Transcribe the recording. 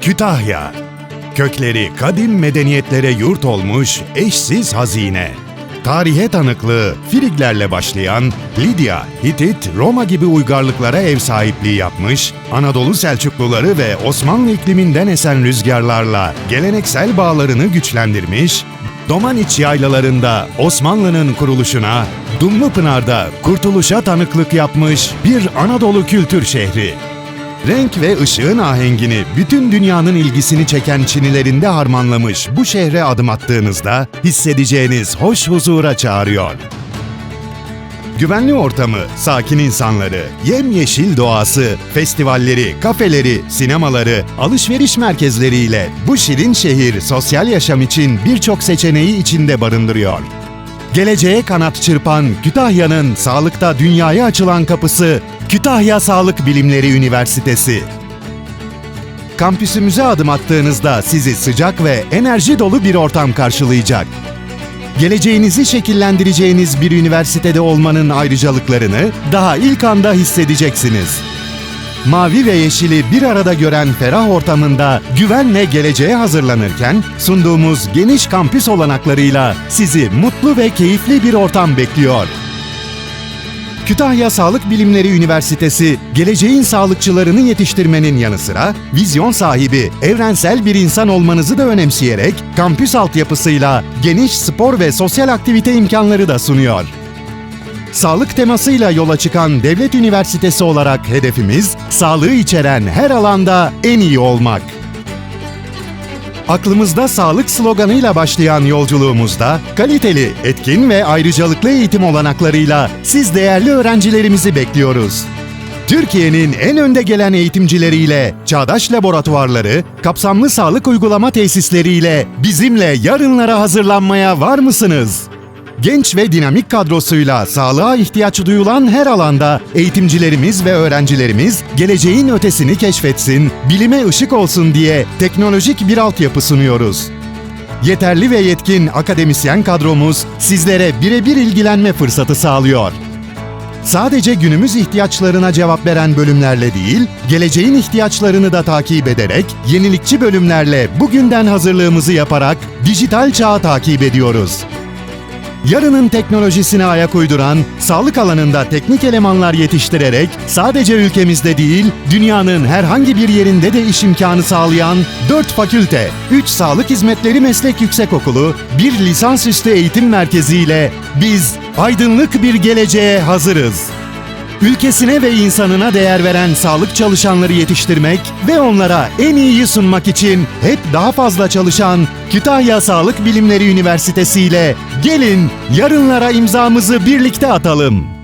Kütahya. Kökleri kadim medeniyetlere yurt olmuş eşsiz hazine. Tarihe tanıklığı Friglerle başlayan Lidya, Hitit, Roma gibi uygarlıklara ev sahipliği yapmış, Anadolu Selçukluları ve Osmanlı ikliminden esen rüzgarlarla geleneksel bağlarını güçlendirmiş, Domaniç yaylalarında Osmanlı'nın kuruluşuna, Dumlupınar'da kurtuluşa tanıklık yapmış bir Anadolu kültür şehri. Renk ve ışığın ahengini bütün dünyanın ilgisini çeken çinilerinde harmanlamış bu şehre adım attığınızda hissedeceğiniz hoş huzura çağırıyor. Güvenli ortamı, sakin insanları, yemyeşil doğası, festivalleri, kafeleri, sinemaları, alışveriş merkezleriyle bu şirin şehir sosyal yaşam için birçok seçeneği içinde barındırıyor. Geleceğe kanat çırpan Kütahya'nın sağlıkta dünyaya açılan kapısı Kütahya Sağlık Bilimleri Üniversitesi. Kampüsümüze adım attığınızda sizi sıcak ve enerji dolu bir ortam karşılayacak. Geleceğinizi şekillendireceğiniz bir üniversitede olmanın ayrıcalıklarını daha ilk anda hissedeceksiniz. Mavi ve yeşili bir arada gören ferah ortamında güvenle geleceğe hazırlanırken sunduğumuz geniş kampüs olanaklarıyla sizi mutlu ve keyifli bir ortam bekliyor. Kütahya Sağlık Bilimleri Üniversitesi, geleceğin sağlıkçılarını yetiştirmenin yanı sıra vizyon sahibi, evrensel bir insan olmanızı da önemseyerek kampüs altyapısıyla geniş spor ve sosyal aktivite imkanları da sunuyor. Sağlık temasıyla yola çıkan devlet üniversitesi olarak hedefimiz, sağlığı içeren her alanda en iyi olmak. Aklımızda sağlık sloganıyla başlayan yolculuğumuzda kaliteli, etkin ve ayrıcalıklı eğitim olanaklarıyla siz değerli öğrencilerimizi bekliyoruz. Türkiye'nin en önde gelen eğitimcileriyle, çağdaş laboratuvarları, kapsamlı sağlık uygulama tesisleriyle bizimle yarınlara hazırlanmaya var mısınız? Genç ve dinamik kadrosuyla sağlığa ihtiyaç duyulan her alanda eğitimcilerimiz ve öğrencilerimiz geleceğin ötesini keşfetsin, bilime ışık olsun diye teknolojik bir altyapı sunuyoruz. Yeterli ve yetkin akademisyen kadromuz sizlere birebir ilgilenme fırsatı sağlıyor. Sadece günümüz ihtiyaçlarına cevap veren bölümlerle değil, geleceğin ihtiyaçlarını da takip ederek, yenilikçi bölümlerle bugünden hazırlığımızı yaparak dijital çağı takip ediyoruz. Yarının teknolojisine ayak uyduran, sağlık alanında teknik elemanlar yetiştirerek sadece ülkemizde değil, dünyanın herhangi bir yerinde de iş imkanı sağlayan 4 fakülte, 3 sağlık hizmetleri meslek yüksekokulu, bir lisansüstü eğitim merkezi ile biz aydınlık bir geleceğe hazırız. Ülkesine ve insanına değer veren sağlık çalışanları yetiştirmek ve onlara en iyiyi sunmak için hep daha fazla çalışan Kütahya Sağlık Bilimleri Üniversitesi ile gelin yarınlara imzamızı birlikte atalım.